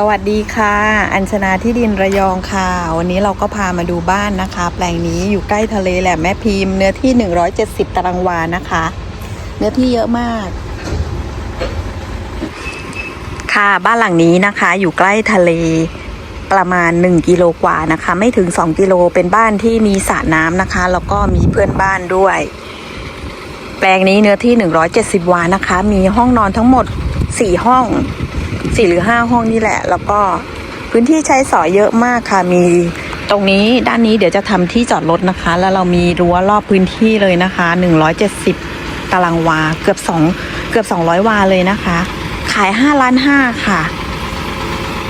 สวัสดีค่ะ อัญชนาที่ดินระยองค่ะ วันนี้เราก็พามาดูบ้านนะคะ แปลงนี้อยู่ใกล้ทะเลแหละแม่พิมพ์เนื้อที่ 170 ตารางวานะคะ เนื้อที่เยอะมาก ค่ะบ้านหลังนี้นะคะ อยู่ใกล้ทะเลประมาณ 1 กิโลกว่านะคะ ไม่ถึง 2 กิโลเป็นบ้านที่มีสระน้ำนะคะ แล้วก็มีเพื่อนบ้านด้วย แปลงนี้เนื้อที่ 170 วานะคะ มีห้องนอนทั้งหมด 4ห้อง4หรือ5ห้องนี่แหละ แล้วก็พื้นที่ใช้สอยเยอะมากค่ะ มีตรงนี้ด้านนี้เดี๋ยวจะทำที่จอดรถนะคะ แล้วเรามีรั้วรอบพื้นที่เลยนะคะ170ตารางวาเกือบ2เกือบ200วาเลยนะคะ ขาย5ล้าน5ค่ะ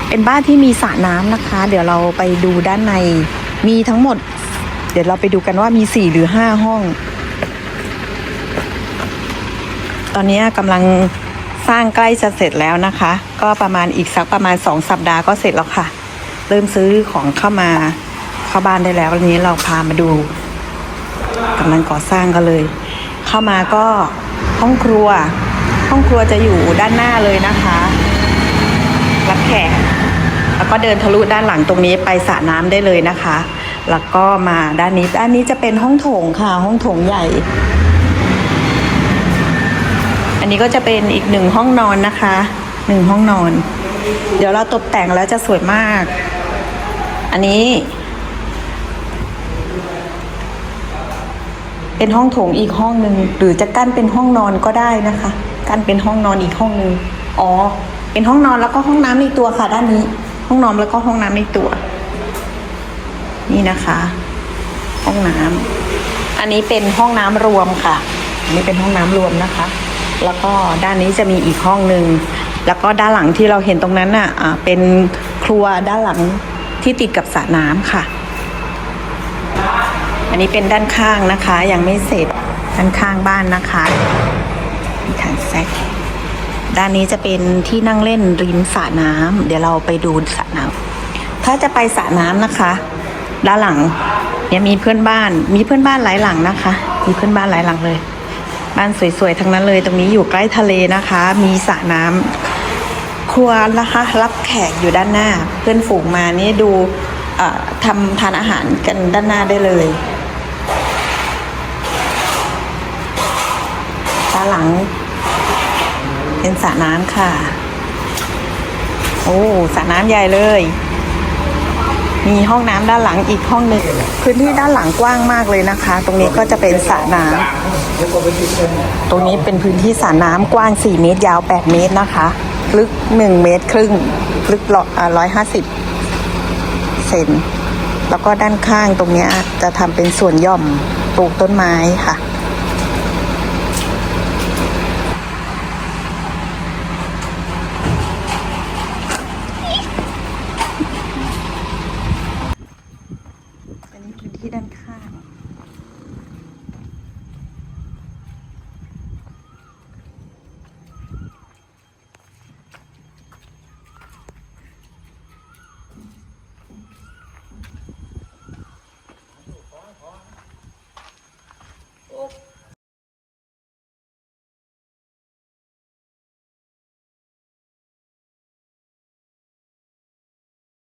เป็นบ้านที่มีสระน้ำนะคะ เดี๋ยวเราไปดูด้านในมีทั้งหมด เดี๋ยวเราไปดูกันว่ามี4หรือ5ห้อง ตอนนี้กำลัง สร้างใกล้จะเสร็จแล้วนะคะ ก็ประมาณอีกสักประมาณ 2 สัปดาห์ก็เสร็จแล้วค่ะ เริ่มซื้อของเข้ามาเข้าบ้านได้แล้ววันนี้เราพามาดูกำลังก่อสร้างกันเลย เข้ามาก็ห้องครัว ห้องครัวจะอยู่ด้านหน้าเลยนะคะ รับแขกแล้วก็เดินทะลุด้านหลังตรงนี้ไปสระน้ำได้เลยนะคะ แล้วก็มาด้านนี้ด้านนี้จะเป็นห้องโถงค่ะ ห้องโถงใหญ่ นนี้ก็จะเป็นอีกหนึ่งห้องนอนนะคะหนึ่งห้องนอน เดี๋ยวเราตกแต่งแล้วจะสวยมาก อันนี้ เป็นห้องโถงอีกห้องหนึ่งหรือจะกั้นเป็นห้องนอนก็ได้นะคะ กั้นเป็นห้องนอนอีกห้องหนึ่งอ๋อ เป็นห้องนอนแล้วก็ห้องน้ำในตัวค่ะ ด้านนี้ ห้องนอนแล้วก็ห้องน้ำในตัว นี่นะคะ ห้องน้ำอันนี้เป็นห้องน้ำรวมค่ะ อันนี้เป็นห้องน้ำรวมนะคะ แล้วก็ด้านนี้จะมีอีกห้องหนึ่งแล้วก็ด้านหลังที่เราเห็นตรงนั้นน่ะเป็นครัวด้านหลังที่ติดกับสระน้ำค่ะ อันนี้เป็นด้านข้างนะคะ ยังไม่เสร็จด้านข้างบ้านนะคะมีทางแซกด้านนี้จะเป็นที่นั่งเล่นริมสระน้ำเดี๋ยวเราไปดูสระน้ำถ้าจะไปสระน้ำนะคะ ด้านหลังเนี่ยมีเพื่อนบ้าน มีเพื่อนบ้านหลายหลังนะคะ มีเพื่อนบ้านหลายหลังเลย บ้านสวยๆ ทั้งนั้นเลย ตรงนี้อยู่ใกล้ทะเลนะคะ มีสระน้ำครัวนะคะ รับแขกอยู่ด้านหน้า เพื่อนฝูงมานี่ดูทำทานอาหารกันด้านหน้าได้เลยด้านหลัง เป็นสระน้ำค่ะ โอ้สระน้ำใหญ่เลย มีห้องน้ำด้านหลังอีกห้องหนึ่งพื้นที่ด้านหลังกว้างมากเลยนะคะ ตรงนี้ก็จะเป็นสระน้ำตรงนี้เป็นพื้นที่สระน้ำกว้าง 4 เมตรยาว 8 เมตรนะคะ ลึก 1 เมตรครึ่ง ลึกร้อยห้าสิบเซนแล้วก็ด้านข้างตรงนี้จะทำเป็นสวนย่อมปลูกต้นไม้ค่ะ อันนี้พื้นที่ด้านข้